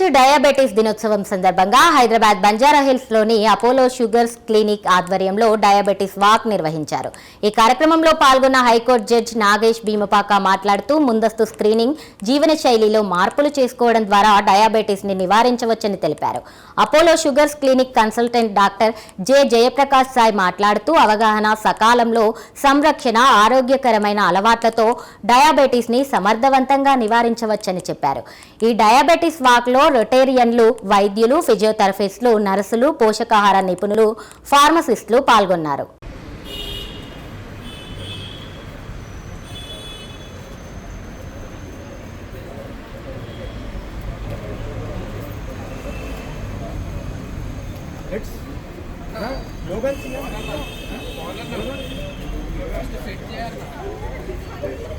ప్రపంచ డయాబెటీస్ దినోత్సవం సందర్భంగా హైదరాబాద్ బంజారా హిల్స్లోని అపోలో షుగర్స్ క్లినిక్ ఆధ్వర్యంలో డయాబెటీస్ వాక్ నిర్వహించారు. ఈ కార్యక్రమంలో పాల్గొన్న హైకోర్టు జడ్జి నాగేష్ భీమపాక మాట్లాడుతూ ముందస్తు స్క్రీనింగ్ జీవన శైలిలో మార్పులు చేసుకోవడం ద్వారా డయాబెటీస్ని నివారించవచ్చని తెలిపారు. Apollo sugars clinic consultant doctor J Jayaprakash Sai మాట్లాడుతూ అవగాహన సకాలంలో సంరక్షణ ఆరోగ్యకరమైన అలవాట్లతో డయాబెటీస్ని సమర్థవంతంగా నివారించవచ్చని చెప్పారు. ఈ డయాబెటీస్ వాక్లో రొటేరియన్లు వైద్యులు ఫిజియోథెరపిస్టులు నర్సులు పోషకాహార నిపుణులు ఫార్మసిస్టులు పాల్గొన్నారు. Let's చేయాలి